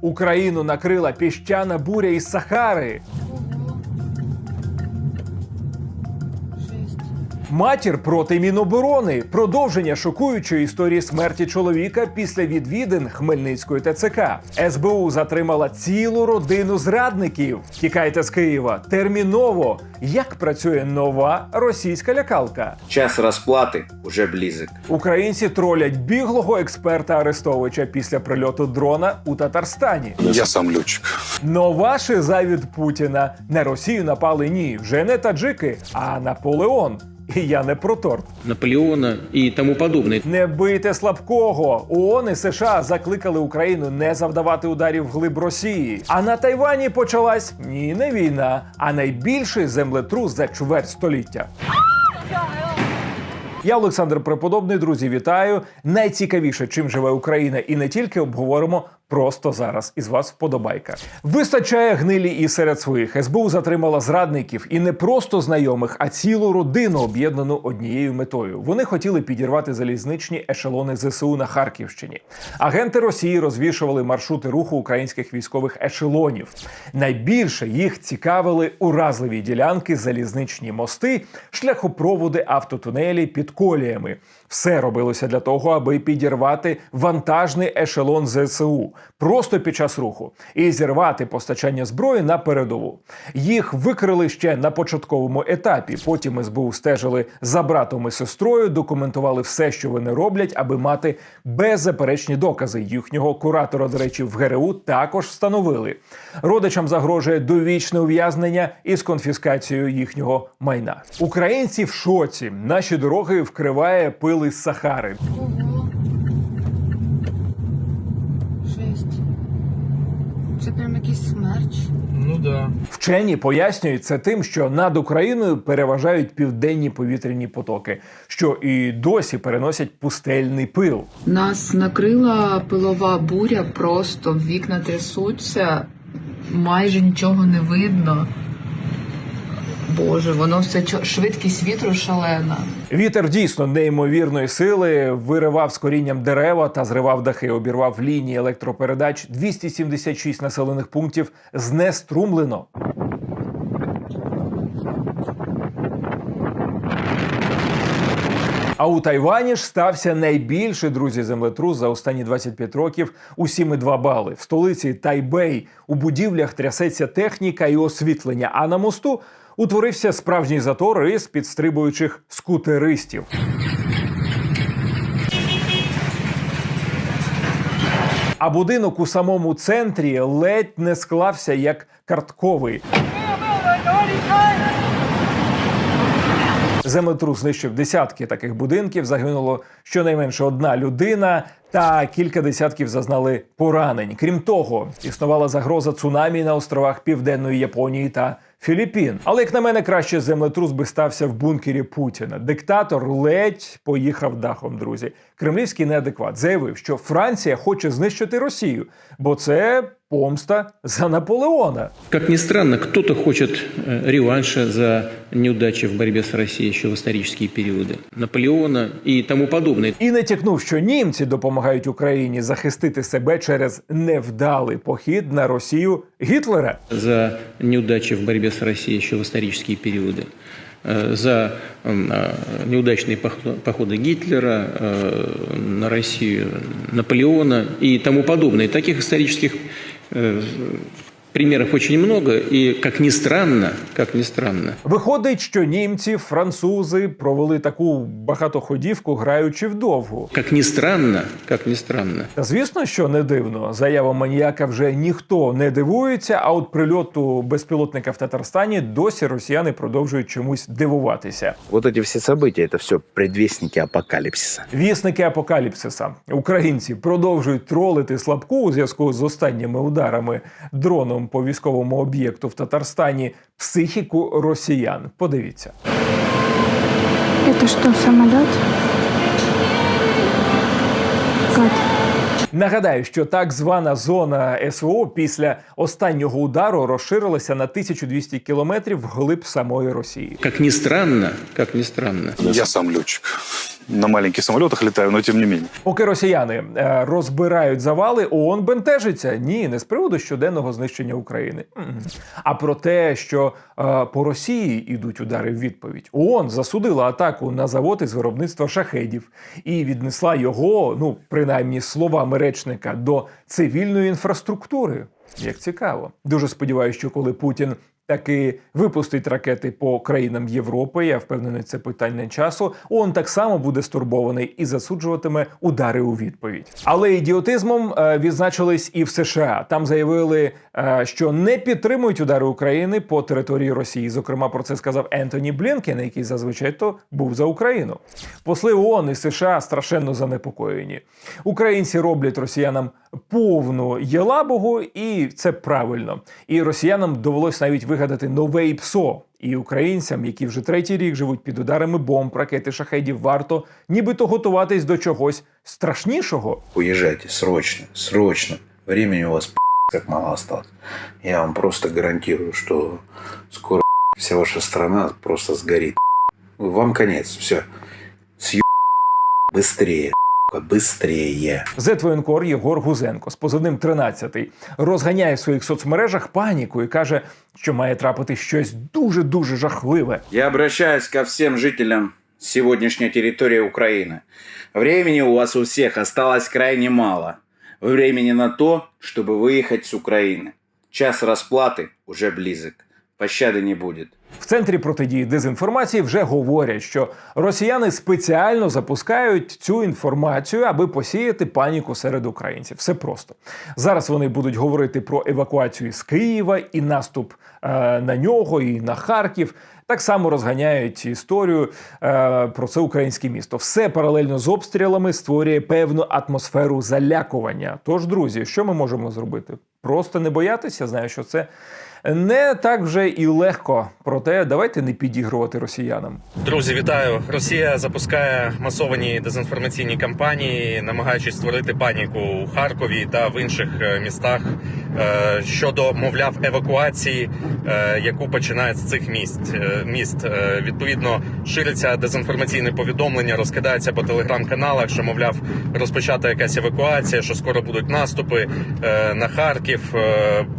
Україну накрила піщана буря із Сахари. Матір проти Міноборони. Продовження шокуючої історії смерті чоловіка після відвідин Хмельницької ТЦК. СБУ затримала цілу родину зрадників. Тікайте з Києва терміново. Як працює нова російська лякалка? Час розплати уже близок. Українці тролять біглого експерта Арестовича після прильоту дрона у Татарстані. Я сам летчик. Нова шиза від Путіна. На Росію напали ні, вже не таджики, а Наполеон. І я не про торт. Наполеона и тому подобное. Не бийте слабкого. ООН і США закликали Україну не завдавати ударів вглиб Росії. А на Тайвані почалась ні, не війна, а найбільший землетрус за чверть століття. Я Олександр Преподобний, друзі, вітаю. Найцікавіше, чим живе Україна, і не тільки обговоримо просто зараз. Із вас вподобайка. Вистачає гнилі і серед своїх. СБУ затримала зрадників і не просто знайомих, а цілу родину об'єднану однією метою. Вони хотіли підірвати залізничні ешелони ЗСУ на Харківщині. Агенти Росії розвішували маршрути руху українських військових ешелонів. Найбільше їх цікавили уразливі ділянки, залізничні мости, шляхопроводи, автотунелі під коліями. Все робилося для того, аби підірвати вантажний ешелон ЗСУ просто під час руху і зірвати постачання зброї на передову. Їх викрили ще на початковому етапі. Потім СБУ стежили за братом і сестрою, документували все, що вони роблять, аби мати беззаперечні докази. Їхнього куратора, до речі, в ГРУ також встановили. Родичам загрожує довічне ув'язнення із конфіскацією їхнього майна. Українці в шоці. Наші дороги вкриває пил із Сахари. Це прям якийсь смерч. Ну да. Вчені пояснюють це тим, що над Україною переважають південні повітряні потоки, що і досі переносять пустельний пил. Нас накрила пилова буря, просто вікна трясуться, майже нічого не видно. Боже, воно все швидкість вітру шалена. Вітер дійсно неймовірної сили виривав з корінням дерева та зривав дахи, обірвав лінії електропередач. 276 населених пунктів знеструмлено. А у Тайвані ж стався найбільший друзі землетрус за останні 25 років у 7,2 бали. В столиці Тайбей у будівлях трясеться техніка і освітлення. А на мосту утворився справжній затор із підстрибуючих скутеристів. А будинок у самому центрі ледь не склався як картковий. Землетрус знищив десятки таких будинків. Загинуло щонайменше одна людина, та кілька десятків зазнали поранень. Крім того, існувала загроза цунамі на островах Південної Японії та Філіппін. Але як на мене, краще землетрус би стався в бункері Путіна. Диктатор ледь поїхав дахом. Друзі, кремлівський неадекват заявив, що Франція хоче знищити Росію, бо це помста за Наполеона. Как ни странно, кто-то хочет э, реванша за неудачи в борьбе с Россией еще в исторические периоды. Наполеона и тому подобное. І натякнув, що німці допомагають Україні захистити себе через невдалий похід на Росію Гітлера. За неудачи в борьбе с Россией еще в исторические периоды. Э, За м, э, неудачные пох- походы Гитлера э, на Россию, Наполеона и тому подобное. Таких исторических 嗯 примеров очень много. И, как ни странно, как ни странно, Виходить, що німці, французи провели таку багатоходівку, граючи вдовгу. как ни странно, как ни странно, Та звісно, що не дивно. Заява маніяка вже ніхто не дивується. А от прильоту безпілотника в Татарстані досі росіяни продовжують чомусь дивуватися. Вот эти все события, это все предвестники апокалипсиса. Вісники апокаліпсиса. Українці продовжують тролити слабку у зв'язку з останніми ударами дроном по військовому об'єкту в Татарстані психіку росіян. Подивіться. Это что, самолет? Катя. Нагадаю, що так звана зона СВО після останнього удару розширилася на 1200 кілометрів вглиб самої Росії. как ни странно, как ни странно, Я сам летчик. На маленьких самолетах летаю, но тем не менее. Поки росіяни е, розбирають завали, ООН бентежиться. Ні, не з приводу щоденного знищення України, а про те, що е, по Росії йдуть удари в відповідь. ООН засудила атаку на завод із виробництва шахедів і віднесла його, ну принаймні словами речника, до цивільної інфраструктури. Як цікаво, дуже сподіваюся, що коли Путін таки випустить ракети по країнам Європи. Я впевнений, це питання часу. ООН так само буде стурбований і засуджуватиме удари у відповідь. Але ідіотизмом е, відзначились і в США. Там заявили, е, що не підтримують удари України по території Росії. Зокрема, про це сказав Ентоні Блінкен, який зазвичай то був за Україну. Посли ООН і США страшенно занепокоєні. Українці роблять росіянам повну єлабугу, і це правильно. І росіянам довелось навіть вигадати нове ІПСО. І українцям, які вже третій рік живуть під ударами бомб, ракети шахедів, варто нібито готуватись до чогось страшнішого. Уезжайте срочно, срочно. Времени у вас как мало осталось. Я вам просто гарантирую, что скоро вся ваша страна просто сгорит. Вам конец, все. Съеб быстрее, быстрее. Зетвоєнкор Єгор Гузенко з позивним 13 розганяє в своїх соцмережах паніку і каже, що має трапити щось дуже дуже жахливе. Я обращаюсь ко всем жителям сегодняшней территории Украины. Времени у вас у всех осталось крайне мало. Времени на то, чтобы выехать с Украины. Час расплаты уже близок. Пощады не будет. В центрі протидії дезінформації вже говорять, що росіяни спеціально запускають цю інформацію, аби посіяти паніку серед українців. Все просто зараз вони будуть говорити про евакуацію з Києва і наступ е, на нього, і на Харків. Так само розганяють історію е, про це українське місто. Все паралельно з обстрілами створює певну атмосферу залякування. Тож, друзі, що ми можемо зробити? Просто не боятися. Знаю, що це не так вже і легко. Проте давайте не підігрувати росіянам. Друзі, вітаю! Росія запускає масовані дезінформаційні кампанії, намагаючись створити паніку у Харкові та в інших е, містах е, щодо, мовляв, евакуації, е, яку починають з цих міст. Міст відповідно шириться дезінформаційне повідомлення, розкидається по телеграм-каналах, що мовляв розпочата якась евакуація, що скоро будуть наступи на Харків.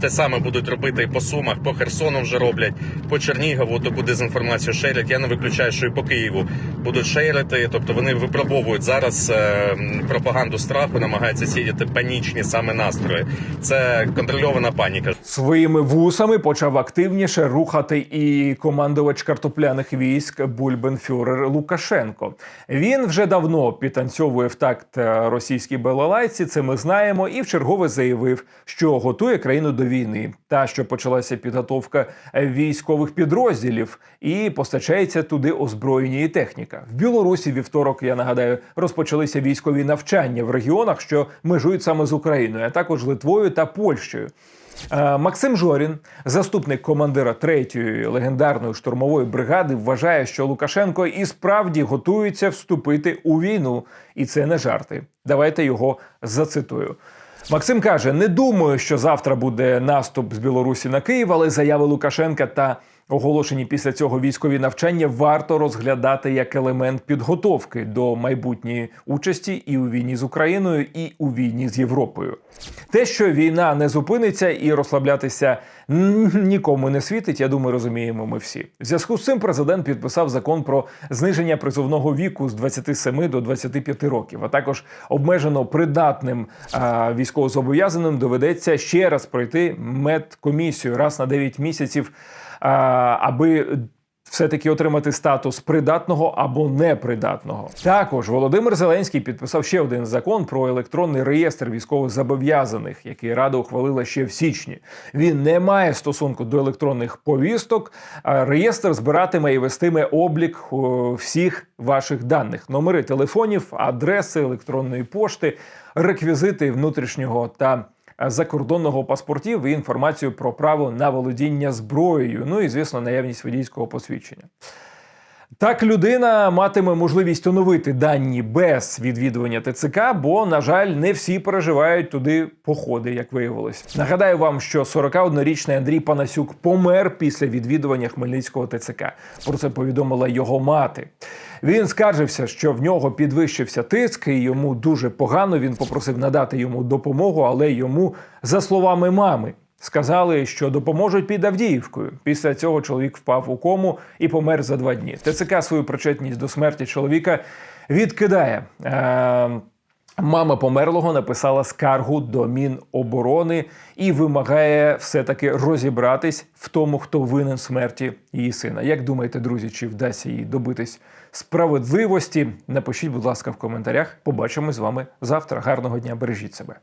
Те саме будуть робити і по Сумах, по Херсону вже роблять, по Чернігову таку дезінформацію шерять. Я не виключаю, що і по Києву будуть шерити. Тобто вони випробовують зараз е, пропаганду страху, намагаються сіяти панічні саме настрої. Це контрольована паніка. Своїми вусами почав активніше рухати і командувач картопляних військ Бульбенфюрер Лукашенко. Він вже давно підтанцьовує в такт е, російській балалайці. Це ми знаємо, і вчергове заявив, що готує країну до війни, та що почалася підготовка військових підрозділів і постачається туди озброєння і техніка. В Білорусі вівторок, я нагадаю, розпочалися військові навчання в регіонах, що межують саме з Україною, а також Литвою та Польщею. Е, Максим Жорін, заступник командира третьої легендарної штурмової бригади, вважає, що Лукашенко і справді готується вступити у війну, і це не жарти. Давайте його зацитую. Максим каже: не думаю, що завтра буде наступ з Білорусі на Київ, але заяви Лукашенка та оголошені після цього військові навчання варто розглядати як елемент підготовки до майбутньої участі і у війні з Україною, і у війні з Європою. Те, що війна не зупиниться і розслаблятися нікому не світить, я думаю, розуміємо ми всі. В зв'язку з цим президент підписав закон про зниження призовного віку з 27 до 25 років, а також обмежено придатним а, військовозобов'язаним доведеться ще раз пройти медкомісію раз на 9 місяців, аби все-таки отримати статус придатного або непридатного. Також Володимир Зеленський підписав ще один закон про електронний реєстр військовозобов'язаних, який Рада ухвалила ще в січні. Він не має стосунку до електронних повісток. Реєстр збиратиме і вестиме облік всіх ваших даних: номери телефонів, адреси електронної пошти, реквізити внутрішнього та закордонного паспортів і інформацію про право на володіння зброєю. Ну і звісно, наявність водійського посвідчення. Так людина матиме можливість оновити дані без відвідування ТЦК, бо, на жаль, не всі переживають туди походи, як виявилось. Нагадаю вам, що 41-річний Андрій Панасюк помер після відвідування Хмельницького ТЦК. Про це повідомила його мати. Він скаржився, що в нього підвищився тиск, і йому дуже погано. Він попросив надати йому допомогу, але йому, за словами мами, Сказали, що допоможуть під Авдіївкою. Після цього чоловік впав у кому і помер за два дні. ТЦК свою причетність до смерті чоловіка відкидає. Е- Мама померлого написала скаргу до Міноборони і вимагає все-таки розібратись в тому, хто винен смерті її сина. Як думаєте, друзі, чи вдасться їй добитись справедливості? Напишіть, будь ласка, в коментарях. Побачимось з вами завтра. Гарного дня, бережіть себе.